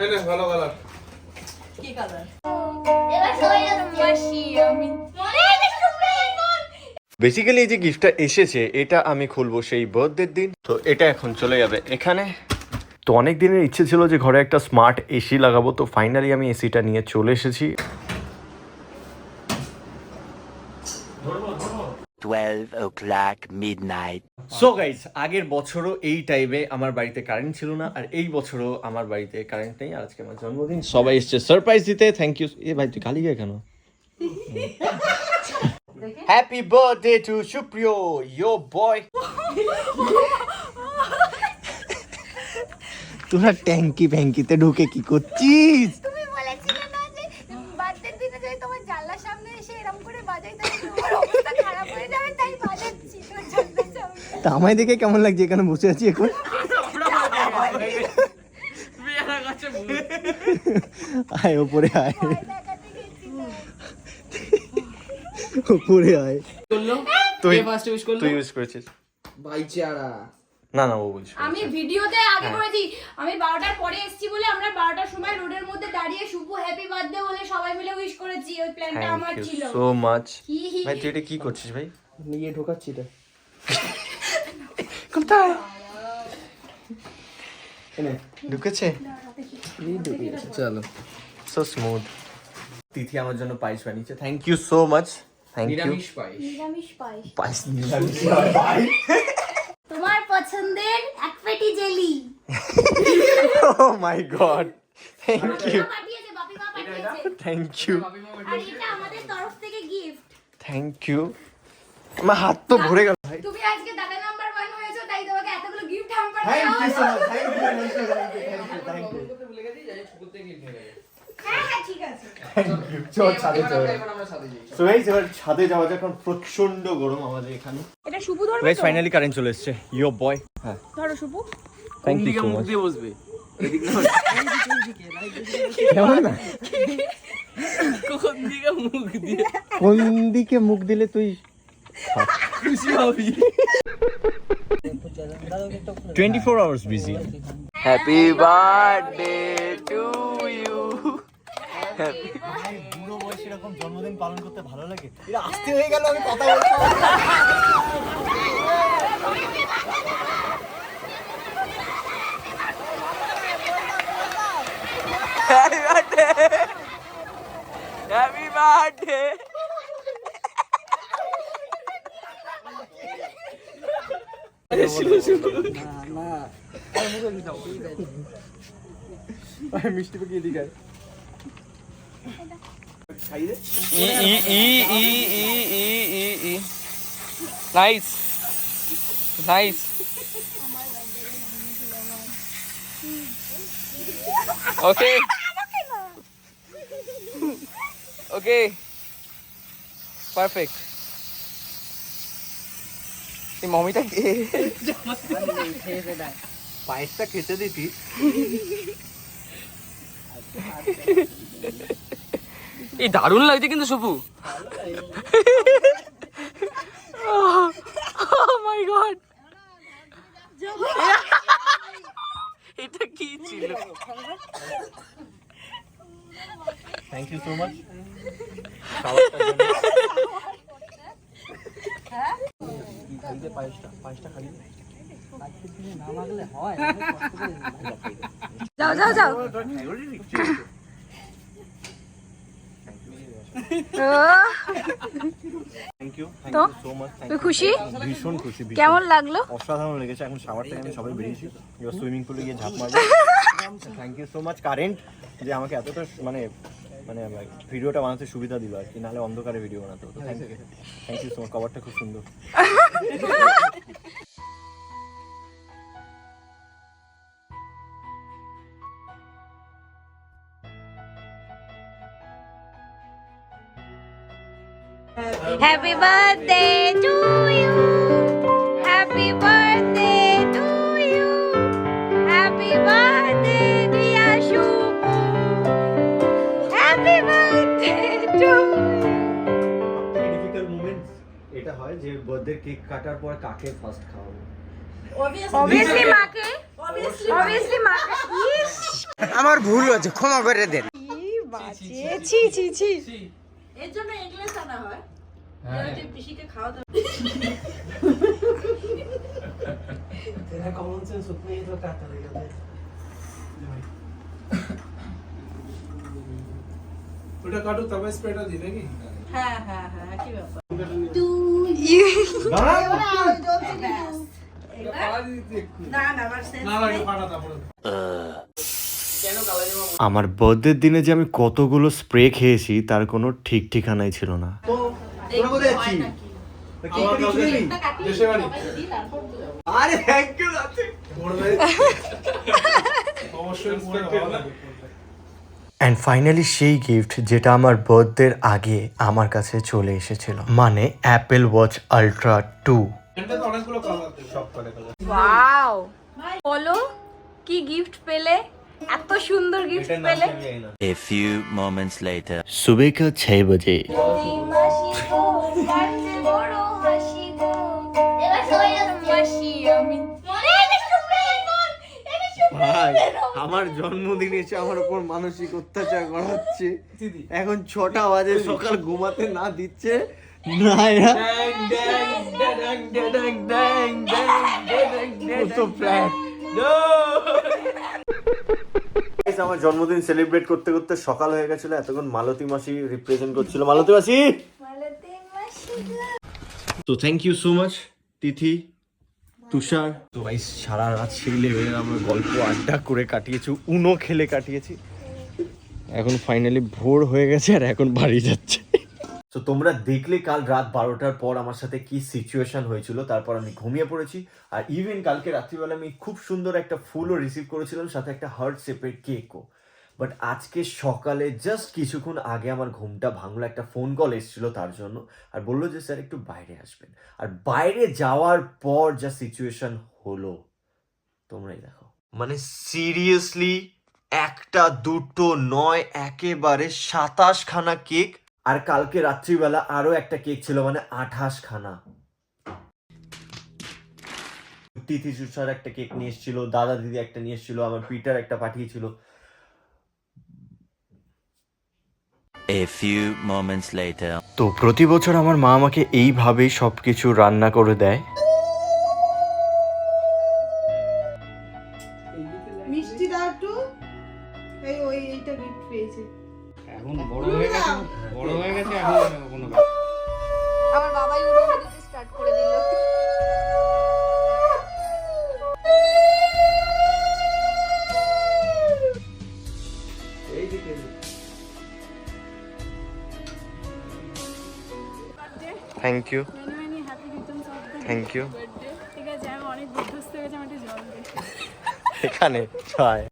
নে, ভালো কালার কি কালার বেসিক্যালি এই যে গিফটটা এসেছে এটা আমি খুলবো সেই বার্থডের দিন। তো এটা এখন চলে যাবে এখানে। তো অনেক দিনের ইচ্ছে ছিল যে ঘরে একটা স্মার্ট এসি লাগাবো তো ফাইনালি আমি এসিটা নিয়ে চলে এসেছি। 12 o'clock midnight. সো গাইস আগের বছরও এই টাইমে আমার বাড়িতে কারেন্ট ছিল না আর এই বছরও আমার বাড়িতে কারেন্ট নেই আর আজকে আমার জন্মদিন। সবাই এসছে সারপ্রাইজ দিতে থ্যাংক ইউ এ ভাই তুই গালি কেন? হ্যাপি বার্থডে টু সুপ্রিয় ইয়ো বয় তোরা ট্যাঙ্কি ফ্যাঙ্কিতে ঢুকে কি করছিস তুমি বলেছিলে না যে বার্থডে দিনে যদি তোমার জানলার সামনে এসে এরকম করে বাজাই তাহলে তোমার অবস্থা খারাপ হয়ে যাবে তাই বাজাচ্ছি তোর জানলার সামনে তা আমায় দেখে কেমন লাগছে? এখানে বসে আছি এখন। আয় ওপরে আয়। ওপরে আয়। করল তুই কে ফার্স্ট ইউজ করল? তুই ইউজ করেছিস। বাইচারা না না ও বলছি আমি ভিডিওতে আগে করেছি আমি বারোটার পরে এসেছি বলে আমরা বারোটার সময় রোডের মধ্যে দাঁড়িয়ে শুভ হ্যাপি বার্থডে বলে সবাই মিলে উইশ করেছি ওই প্ল্যানটা আমার ছিল। সো মাচ ভাই তুই এটা কি করছিস ভাই? নিয়ে ঢোকাচ্ছি এটা। কোথায় এনে ঢুকেছে? চলো। সো স্মুথ তিথি আমার জন্য পায়েস বানিয়েছে। Thank you so much thank you পায়েস। নিরামিষ পায়েস। পায়েস তোমার পছন্দের এক পেটি jelly. O my god thank you thank you আর এটা আমাদের তরফ থেকে গিফট থ্যাংক ইউ আমার হাত তো ভরে গেল। ভাই তুমি আজকে দাদা নাম্বার তাই তোমাকে এতগুলো গিফট থ্যাংক ইউ সো হলো much thank you thank you thank you ভুলে গেছি যাই গিফট নিয়ে গেছে হ্যাঁ হ্যাঁ ছাদে যাওয়া যাক কারণ প্রচণ্ড গরম আমাদের এখানে। এটা শুভ ধরবে গাইস ফাইনালি কারেন্ট চলে এসেছে। ইয়ো বয় হ্যাঁ। ধরো Shubho. Thank you so much দিয়ে বসবে? এদিক না। কেমন না? কোন দিকে মুখ দিয়ে? কোন দিকে মুখ দিলে তুই খুশি হবি twenty four hours busy Happy birthday to you. বুড়ো বয়সে এরকম জন্মদিন পালন করতে ভালো লাগে এটা আসতে হয়ে গেল আমি কথা বলতে Happy birthday. Happy birthday. মিষ্টি পাখি এদিকে E e e e e এই মমিটা কে? পায়েসটা খেতে দিতি। এই দারুণ লাগছে কিন্তু সুপু। মাই গড এটা কি ছিল? থ্যাংক ইউ সো মাচ তুই খুশি? ভীষণ খুশি কেমন লাগল? অসাধারণ লেগেছে। এখন শাওয়ার থেকে আমি সবাই বেরিয়েছি। এবার সুইমিং পুলে গিয়ে ঝাঁপ মারবো। Thank you so much current যে আমাকে এতটা মানে মানে ভিডিওটা বানাতে সুবিধা দিল আর কি, নাহলে অন্ধকারে ভিডিও বানাতে হতো। থ্যাংক ইউ থ্যাংক ইউ কভারটা খুব সুন্দর। Happy birthday to you happy birthday এটা হয় যে বার্থডে কেক কাটার পর কাকে ফার্স্ট খাওয়াবো? অবভিয়াসলি মাকে। অবভিয়াসলি মাকে। আমার ভুল হচ্ছে ক্ষমা করে দেন। কি বাজে। ছি ছি ছি এর জন্য এগলেস আনা হয়। হ্যাঁ। ওটা কাটো তবে স্প্রেটা দিলে কি হ্যাঁ হ্যাঁ হ্যাঁ কি ব্যাপার। আমার সেন্স না না এটা পাড়া তারপরে আমার বার্থডের দিনে যে আমি কতগুলো স্প্রে খেয়েছি তার কোনো ঠিক ঠিকানাই ছিল না। আরে অবশ্যই অ্যান্ড ফাইনালি সেই গিফট যেটা আমার বার্থডের আগে আমার কাছে চলে এসেছিল। মানে অ্যাপেল ওয়াচ আলট্রা টু বলো কি গিফট পেলে? এত সুন্দর গিফট পেলে? A few moments later. সুবেকা 6 বাজে। আমি ভাই আমার জন্মদিন এসে আমার উপর মানসিক অত্যাচার করা হচ্ছে এখন ছটা বাজে সকাল ঘুমাতে না দিচ্ছে না এরা plan? Guys, আমার জন্মদিন সেলিব্রেট করতে করতে সকাল হয়ে গেছিল এতক্ষণ মালতী মাসি রিপ্রেজেন্ট করছিল। মালতী মাসি! তো thank you so much Tithi. Tushar. তো ভাই সারা রাত সেই লেভেলের আমরা গল্প আড্ডা করে কাটিয়েছি উনো খেলে কাটিয়েছি। এখন ফাইনালি ভোর হয়ে গেছে আর এখন বাড়ি যাচ্ছে। তো তোমরা দেখলে কাল রাত বারোটার পর আমার সাথে কি সিচুয়েশন হয়েছিল তারপর আমি ঘুমিয়ে পড়েছি। আর ইভেন কালকে রাত্রিবেলা আমি খুব সুন্দর একটা ফুলও রিসিভ করেছিলাম সাথে একটা হার্ট শেপের কেকও বাট আজকে সকালে জাস্ট কিছুক্ষণ আগে আমার ঘুমটা ভাঙলো, একটা ফোন কল এসেছিল তার জন্য। আর বলল যে, স্যার, একটু বাইরে আসবেন। আর বাইরে যাওয়ার পর যা সিচুয়েশন হলো, তোমরাই দেখো। মানে সিরিয়াসলি একটা, দুটো, নয়, একেবারে সাতাশ খানা কেক আর কালকে রাত্রিবেলা আরও একটা কেক ছিল মানে আঠাশ খানা তিথি সুসার একটা কেক নিয়ে এসেছিল, দাদা দিদি একটা নিয়ে এসেছিল, আমার পিটার একটা পাঠিয়েছিল। A few moments later. তো প্রতি বছর আমার মা আমাকে এইভাবেই সব কিছু রান্না করে দেয়। মিষ্টি দাও একটু। এই ওই এইটা গিফট পেয়েছে। এখন বড় হয়ে গেছে বড় হয়ে গেছে এখন কোনো আমার বাবাই স্টার্ট করে দিল। থ্যাংক ইউ থ্যাংক ইউ হয়ে এখানে চায়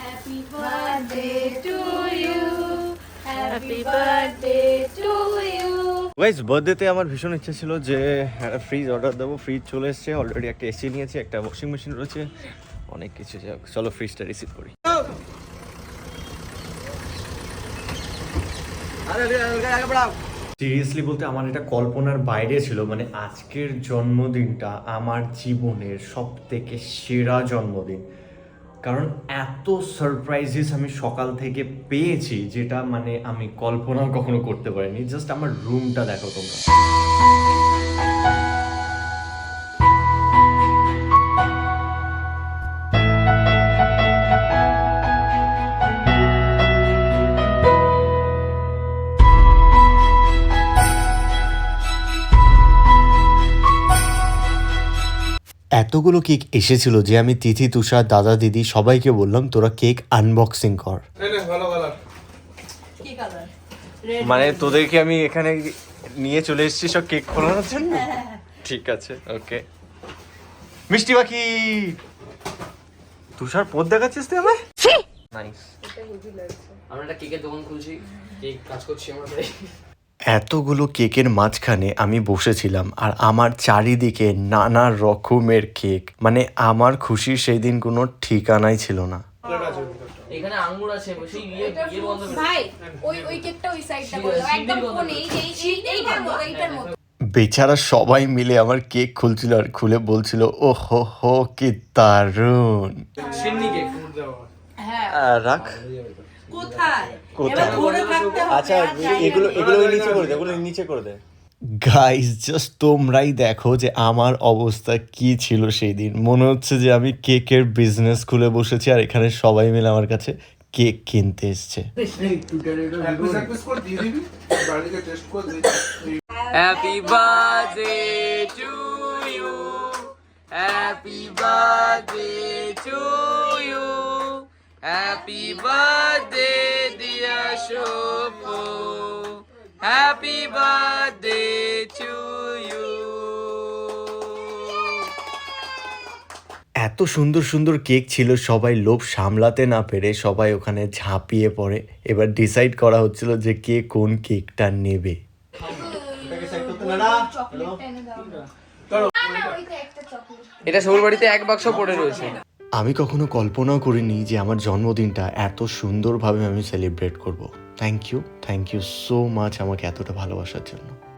happy birthday to you happy birthday to you guys বার্থডেতে আমার ভীষণ ইচ্ছে ছিল যে একটা ফ্রিজ অর্ডার দেবো। ফ্রিজ চলে এসছে অলরেডি একটা এসি নিয়েছি একটা ওয়াশিং মেশিন রয়েছে। অনেক কিছু চলো ফ্রিজটা রিসিভ করি। সিরিয়াসলি বলতে আমার এটা কল্পনার বাইরে ছিল মানে আজকের জন্মদিনটা আমার জীবনের সব থেকে সেরা জন্মদিন। কারণ এত সারপ্রাইজেস আমি সকাল থেকে পেয়েছি, যেটা মানে আমি কল্পনাও কখনো করতে পারিনি। জাস্ট আমার রুমটা দেখো তোমরা। এতগুলো কেক এসেছিল যে আমি তিথি তুষার দাদা দিদি সবাইকে বললাম তোরা কেক আনবক্সিং কর। মানে তোদেরকে আমি এখানে নিয়ে চলে এসেছি সব কেক খোলানোর জন্য? ঠিক আছে ওকে মিষ্টি পাখি তুষার পথ দেখাচ্ছিস তুই আমায়? নাইস আমরা একটা কেকের দোকান খুলছি কেক কাজ করছি আমরা তাই এতগুলো কেকের মাঝখানে আমি বসেছিলাম আর আমার চারিদিকে নানা রকমের কেক। মানে আমার খুশির সেই দিন কোনো ঠিকানাই ছিল না। এখানে আঙ্গুর আছে সেই ইয়ে ইয়ে বন্ধ ভাই ওই ওই কেকটা ওই সাইডটা করে একদম কোণে এই এই এই- এইটার মতো এইটার মতো। বেচারা সবাই মিলে আমার কেক খুলছিল আর খুলে বলছিল ও হো হো কি কেক আহ, রাখ। কোথায়? কোথায়? ধরে থাকতে হবে আচ্ছা এগুলো এগুলো নিচে করে দে এগুলো নিচে করে দে। গাইস জাস্ট তোমরাই দেখো যে আমার অবস্থা কি ছিল সেই দিন মনে হচ্ছে যে আমি কেকের বিজনেস খুলে বসেছি আর এখানে সবাই মিলে আমার কাছে কেক কিনতে এসছে। Happy birthday to you happy birthday to happy birthday dear Shubhu happy birthday to you এত সুন্দর সুন্দর কেক ছিল সবাই লোভ সামলাতে না পেরে সবাই ওখানে ঝাঁপিয়ে পড়ে। এবার ডিসাইড করা হচ্ছিল যে কে কোন কেকটা নেবে। এটা সবুর বাড়িতে এক বাক্স পড়ে রয়েছে। আমি কখনো কল্পনাও করিনি যে আমার জন্মদিনটা এত সুন্দরভাবে আমি সেলিব্রেট করব। Thank you thank you so much আমাকে এতটা ভালোবাসার জন্য।